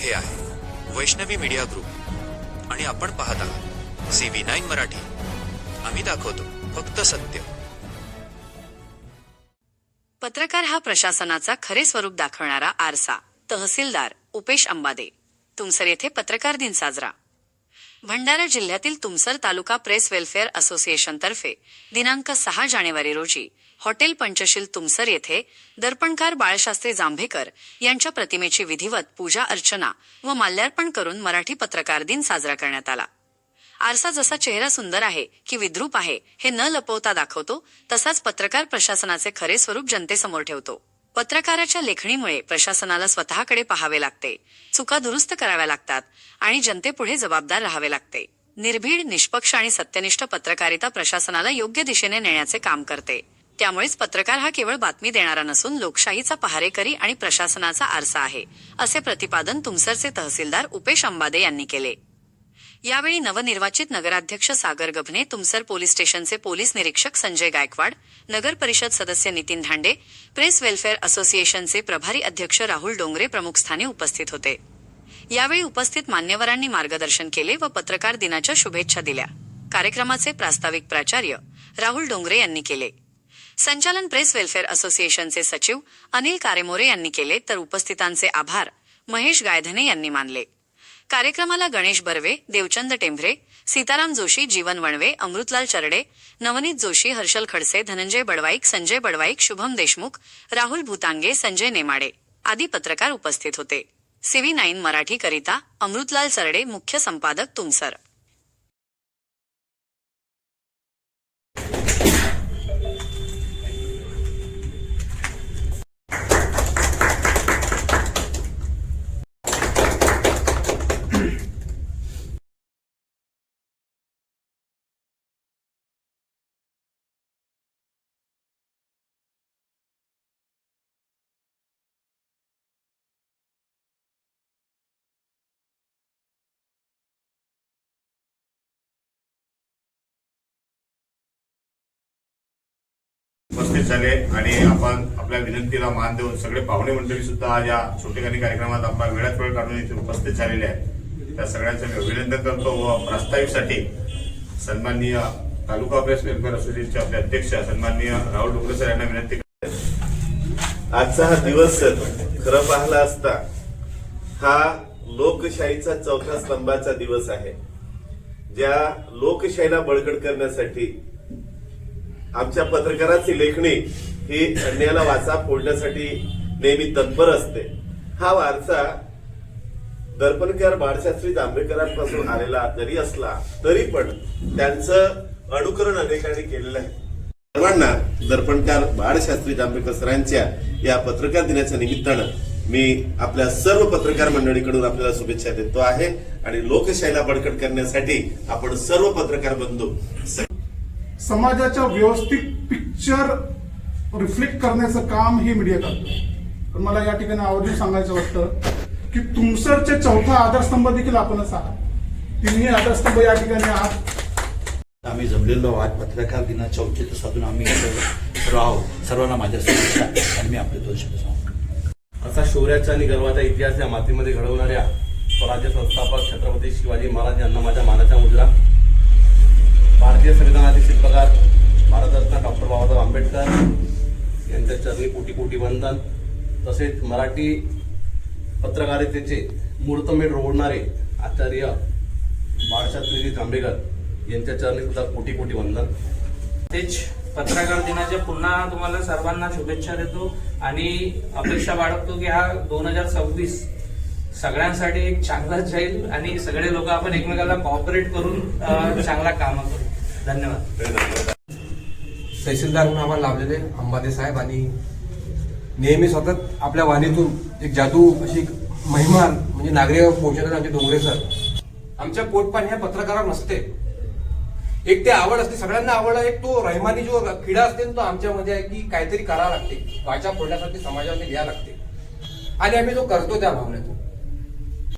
हे आहे. Vaishnavi media group. आणि आपण पाहत आहात सी व्ही नाईन मराठी. आम्ही दाखवतो फक्त सत्य. पत्रकार हा प्रशासनाचा खरे स्वरूप दाखवणारा आरसा. तहसीलदार उपेश अंबादे. तुमसर येथे पत्रकार दिन साजरा. भंडारा जिल्ह्यातील Tumsar taluka press welfare association तर्फे दिनांक सहा जानेवारी रोजी हॉटेल पंचशील तुमसर येथे दर्पणकार बाळशास्त्री जांभेकर यांच्या प्रतिमेची विधिवत पूजा अर्चना व माल्यार्पण करून मराठी पत्रकार दिन साजरा करण्यात आला. आरसा जसा चेहरा सुंदर आहे की विद्रूप आहे हे न लपवता दाखवतो तसाच पत्रकार प्रशासनाचे खरे स्वरूप जनतेसमोर ठेवतो. पत्रकाराच्या लेखणीमुळे प्रशासनाला स्वतःकडे पाहावे लागते चुका दुरुस्त कराव्या लागतात आणि जनतेपुढे जबाबदार राहावे लागते. निर्भीड निष्पक्ष आणि सत्यनिष्ठ पत्रकारिता प्रशासनाला योग्य दिशेने नेण्याचे काम करते. त्यामुळेच पत्रकार हा केवळ बातमी देणारा नसून लोकशाहीचा पहारेकरी आणि प्रशासनाचा आरसा आहे असे प्रतिपादन तुमसरचे तहसीलदार उपेश अंबादे यांनी केले. यावेळी नवनिर्वाचित नगराध्यक्ष सागर गभने तुमसर पोलीस स्टेशनचे पोलीस निरीक्षक संजय गायकवाड नगर परिषद सदस्य नितीन धांडे प्रेस वेलफेअर असोसिएशनचे प्रभारी अध्यक्ष राहुल डोंगरे प्रमुख स्थानी उपस्थित होते. यावेळी उपस्थित मान्यवरांनी मार्गदर्शन केले व पत्रकार दिनाच्या शुभेच्छा दिल्या. कार्यक्रमाचे प्रास्ताविक प्राचार्य राहुल डोंगरे यांनी केले. संचालन प्रेस वेलफेअर असोसिएशनचे सचिव अनिल कारेमोरे यांनी केले तर उपस्थितांचे आभार. महेश गायधने यांनी मानले. कार्यक्रमाला गणेश बर्वे देवचंद टेंभरे सीताराम जोशी जीवन वणवे अमृतलाल चरडे नवनीत जोशी हर्षल खडसे धनंजय बडवाईक संजय बडवाईक शुभम देशमुख राहुल भूतांगे संजय नेमाडे आदी पत्रकार उपस्थित होते. सीव्ही नाईन मराठी करिता अमृतलाल चरडे मुख्य संपादक तुमसर. उपस्थित झाले आणि आपण आपल्या विनंतीला मान देऊन सगळे पाहुणे मंडळी सुद्धा आज या छोटेखानी कार्यक्रमात आपला वेळात वेळ काढून इथे उपस्थित झालेले आहेत त्या सगळ्यांचं मी अभिनंदन करतो व प्रास्ताविकसाठी सन्माननीय तालुका प्रेस वेलफेअर असोसिएशनचे आपले अध्यक्ष सन्माननीय राहुल डोंगरे सर यांना विनंती करतो. आजचा हा दिवस खरं पाहिला असता हा लोकशाहीचा चौथ्या स्तंभाचा दिवस आहे ज्या लोकशाहीला बळकट करण्यासाठी आमच्या पत्रकाराची लेखणी ही अन्याला वाचा फोडण्यासाठी नेहमी तत्पर असते. हा वारसा दर्पणकार बाळशास्त्री जांभेकरांपासून आलेला जरी असला तरी पण त्यांचं अनुकरण अनेकांनी केलेलं आहे. सर्वांना दर्पणकार बाळशास्त्री जांभेकर सरांच्या या पत्रकार दिनाच्या निमित्तानं मी आपल्या सर्व पत्रकार मंडळीकडून आपल्याला शुभेच्छा देतो आहे आणि लोकशाहीला बळकट करण्यासाठी आपण सर्व पत्रकार बंधू समाजाच्या व्यवस्थित पिक्चर रिफ्लेक्ट करण्याचं काम हे मीडिया करतं पण मला या ठिकाणी आवर्जून सांगायचं वाटतं की तुमसरचे चौथा आधारस्तंभ देखील आपणच आहात. तिन्ही आधारस्तंभ या ठिकाणी आहात. आम्ही जमलेलो आहोत. पत्रकार दिनाच्या औचित्य साधून आम्ही सर्व आहोत सर्वांना माझ्या शुभेच्छा आणि मी आपले दोन शब्द सांगतो असा शौर्याचा आणि गर्वाचा इतिहास या मातीमध्ये घडवणाऱ्या स्वराज्य संस्थापक छत्रपती शिवाजी महाराज यांना माझ्या मानाचा मुद्रा भारतीय संविधानाचे शिल्पकार भारतरत्न डॉक्टर बाबासाहेब आंबेडकर यांच्या चरणी कोटी कोटी वंदन तसेच मराठी पत्रकारितेचे मूर्तमेढ रोवणारे आचार्य बाळशास्त्रीजी जांभेकर यांच्या चरणी सुद्धा कोटी कोटी वंदन. तेच पत्रकार दिनाच्या पुन्हा तुम्हाला सर्वांना शुभेच्छा देतो आणि अपेक्षा बाळगतो की हा दोन हजार सव्वीस सगळ्यांसाठी एक चांगलाच जाईल आणि सगळे लोक आपण एकमेकाला कॉपरेट करून चांगला काम करू. धन्यवाद. तहसीलदार म्हणून आम्हाला लाभलेले अंबादे साहेब आणि नेहमी सतत आपल्या वाणीतून एक जादू अशी एक महिमा म्हणजे नागरिक पोहोचवतात आमचे डोंगरे सर. आमच्या पोटपाणी ह्या पत्रकारावर नसते. एक ते आवड असते. सगळ्यांना आवड आहे. एक तो रहमानी जो किडा असते ना, तो आमच्यामध्ये आहे की काहीतरी करावं लागते. वाचा फोडण्यासाठी समाजामध्ये लिहा लागते. आणि आम्ही तो करतो त्या भावनेतून.